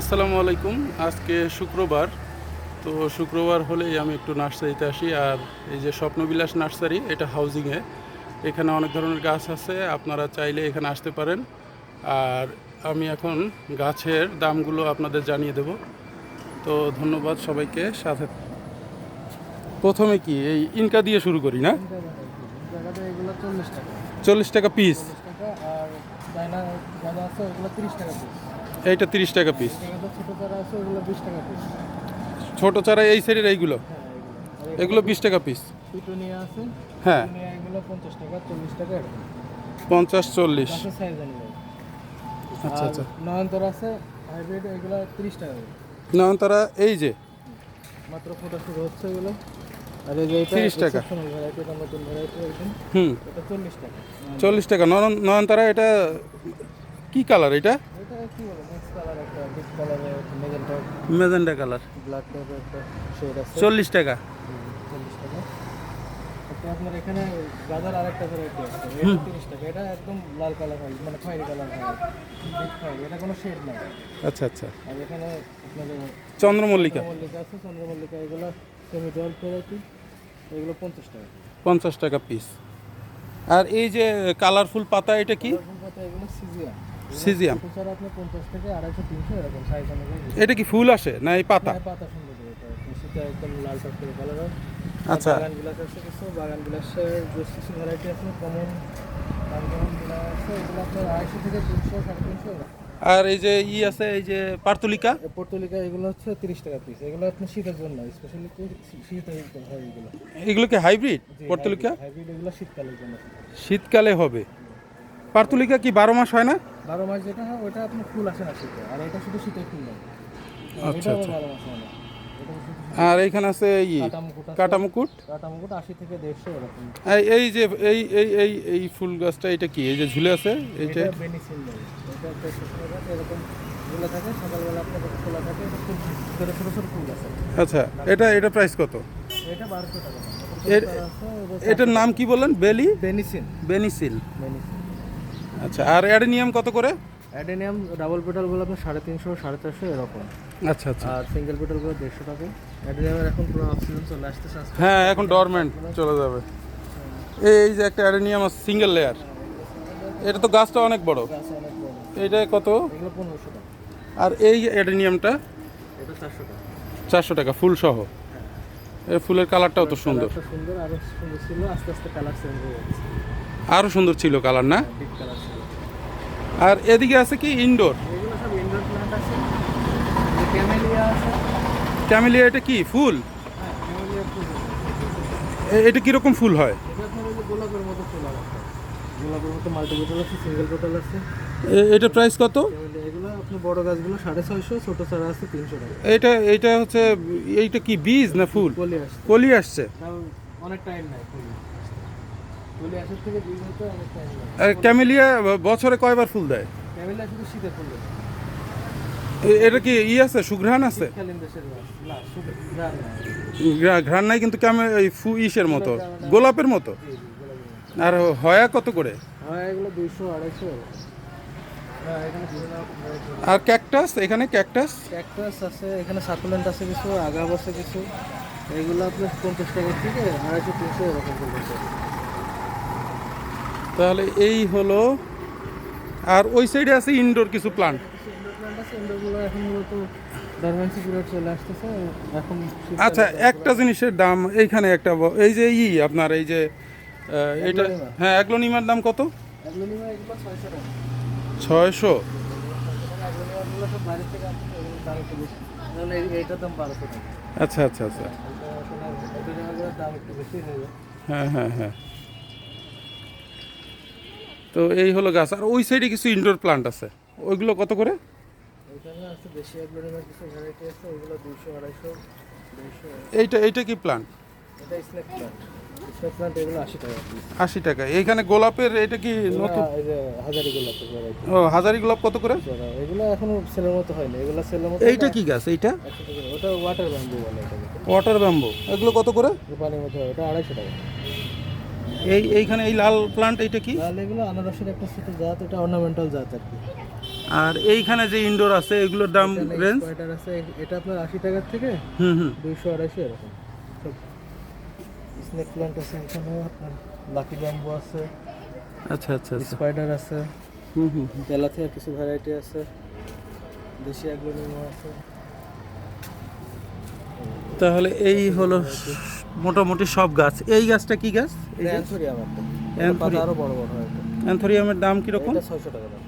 আসসালামু আলাইকুম। আজকে শুক্রবার। তো শুক্রবার হলেই আমি একটু নার্সারিতে আসি। আর এই যে স্বপ্নবিলাস নার্সারি এটা হাউজিংয়ে। এখানে অনেক ধরনের গাছ আছে আপনারা চাইলে এখানে আসতে পারেন। আর আমি এখন গাছের দামগুলো আপনাদের জানিয়ে দেব। তো ধন্যবাদ সবাইকে সাথে। প্রথমে কি এই ইনকা দিয়ে শুরু করি না? চল্লিশ টাকা। পিস। টাকা আর আছে টাকা পিস। এইটা তিরিশ টাকা পিস ছোটো চারা এই সাইডের এইগুলো? এগুলো বিশ টাকা পিস হ্যাঁ। পঞ্চাশ, চল্লিশ। আচ্ছা আচ্ছা। নয়নতর আছে হাইব্রিড এগুলো তিরিশ টাকা করে। না তারা এই যে। মাত্র ফোটা হচ্ছে এগুলো 30 টাকা। হুম। চল্লিশ টাকা। চল্লিশ টাকা নয়ন নয়নতারা এটা কি কালার এটা বলে মিক্স কালার একটা ডিপ কালারের মেজেন্টা মেজেন্ডা কালার। ব্ল্যাক টাইপের একটা শেড আছে। চল্লিশ টাকা। চল্লিশ টাকা। তারপর আপনার এখানে গাদার আরেকটা ভ্যারাইটি আছে। এটা তিরিশ টাকা। এটা একদম লাল কালার হয় মানে খয়েরি কালার হয়। এটা কোনো শেড আচ্ছা আচ্ছা। আর এখানে আপনাদের চন্দ্রমল্লিকা। চন্দ্রমল্লিকা আছে চন্দ্রমল্লিকা এগুলো সেমি ডল ভ্যারাইটি এগুলো পঞ্চাশ টাকা। পঞ্চাশ টাকা পিস আর এই যে কালারফুল পাতা এটা কি? পাতা এগুলো সিজিয়াম আপনি এটা কি ফুল আসে না এই পাতা? আচ্ছা। আর এই যে ই আছে এই যে পার্তুলিকা? পর্তুলিকা এগুলো হচ্ছে তিরিশ টাকা পিস এগুলো আপনার শীতের জন্য স্পেশালি শীতের হয় এগুলো। এগুলো কি হাইব্রিড পার্তুলিকা? হাইব্রিড এগুলো শীতকালের জন্য। শীতকালে হবে। পার্তুলিকা কি বারো মাস হয় না? বারো মাস যেটা হয় ওটা আপনার ফুল আসে না শীতে। আর এটা শুধু শীতে ফুল আচ্ছা, আচ্ছা। আর এইখানে আছে ই কাটা মুকুট কাটা মুকুট আশি থেকে দেড়শো এরকম। এই- এই যে এই এই এই এই ফুল গাছটা এটা কি? এই যে ঝুলে আছে এইটা এটা এটা একটা শুকনো গাছ এরকম ফুলা থাকে সকালবেলা আপনার খোলা থাকে এটা ফুল ছোটো ছোটো ছোটো ফুল আছে। আচ্ছা এটা এটা প্রাইস কত? এটা বারোশো টাকা। এর- এটার নাম কি বললেন? বেলি? বেনিসিল। বেনিসিন আচ্ছা আর অ্যাডেনিয়াম কত করে? অ্যাডেনিয়াম ডাবল পেটালগুলো আপনার সাড়ে তিনশো সাড়ে চারশো এরকম। আচ্ছা আচ্ছা। আর সিঙ্গেল পেটালগুলো দেড়শো টাকা। অ্যাডেনিয়ামের এখন পুরো অক্সিজেন চলে আস্তে হ্যাঁ এখন ডরমেন্ট চলে যাবে। এই যে একটা অ্যাডেনিয়াম আছে সিঙ্গেল লেয়ার এটা তো গাছটা অনেক বড়। এটা কত? আর এই অ্যাডেনিয়ামটা? চারশো টাকা। ফুল সহ। এই ফুলের কালারটাও তো সুন্দর। আরও সুন্দর ছিল আস্তে আস্তে কালার চেঞ্জ হয়ে আরও সুন্দর ছিল কালার না? কালার ছিল। আর এদিকে আছে কি ইনডোর ক্যামেলিয়া ক্যামেলিয়া এটা কি ফুল? হ্যাঁ এটা কীরকম ফুল হয়? এটা প্রাইস কত? বড় গাছগুলো সাড়ে ছয়শো ছোটো চারা আছে তিনশো টাকা। এটা এটা হচ্ছে এইটা কি বীজ না ফুল? কলি আসছে। অনেক টাইম নাই ক্যামেলিয়া বছরে কয়বার ফুল দেয়? এটা কি ই আছে? সুঘ্রাণ আছে? ঘ্রাণ নাই। কিন্তু ক্যামে এই ফু ইসের মতো। গোলাপের মতো? আর হয়া কত করে? আর ক্যাকটাস? এখানে ক্যাকটাস? ক্যাকটাস আছে এখানে সাকুলেন্ট আছে কিছু আগাম আছে কিছু। এগুলো আপনার পঞ্চাশ টাকা থেকে আড়াইশো তিনশো এরকম তাহলে এই হলো আর ওই সাইডে আছে ইনডোর কিছু প্লান্ট আচ্ছা একটা জিনিসের দাম এইখানে একটা এই যে ই আপনার এই যে এটা? হ্যাঁ অ্যাগ্লোনিমার দাম কত? ছয়শো আচ্ছা আচ্ছা আচ্ছা। হ্যাঁ হ্যাঁ হ্যাঁ। তো এই হলো গাছ। আর ওই সাইডে কিছু ইনডোর প্লান্ট আছে। ওইগুলো কত করে? এইটা এইটা কি প্লান্ট আশি টাকা এইখানে গোলাপের এটা কি নতুন? হাজারি ভ্যারাইটি ও হাজারি গোলাপ কত করে? এগুলো এখনও সেলের মতো হয়নি। এগুলো সেলের মতো এইটা কি গাছ? এইটা? ওটা ওয়াটার ব্যাম্বু বলে ওয়াটার ব্যাম্বো এগুলো কত করে? পানির মতো হয়। ওটা আড়াইশো টাকা। এই এইখানে এই লাল প্লান্ট এটা কি? লাল এগুলো আনারসের একটা ছোট জাত এটা অর্নামেন্টাল জাত আর কি। আর এইখানে যে ইনডোর আছে এগুলোর দাম রেঞ্জ স্পাইডার আছে এটা আপনার আশি টাকার থেকে হুম হুম। দুইশো আড়াইশো এরকম। স্নেক প্ল্যান্ট আছে এখানে আপনার লাকি ব্যাম্বু আছে আচ্ছা আচ্ছা আচ্ছা। স্পাইডার আছে হুম হুম হুম। কিছু ভ্যারাইটি আছে দেশি অ্যাগ্লোনিমো আছে। তাহলে এই হলো মোটামুটি সব গাছ। এই গাছটা কি গাছ? অ্যান্থোরিয়ামের দাম কীরকম? ছয়শো টাকা দাম।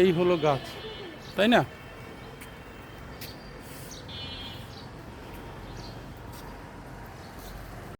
এই হলো গাছ তাই না?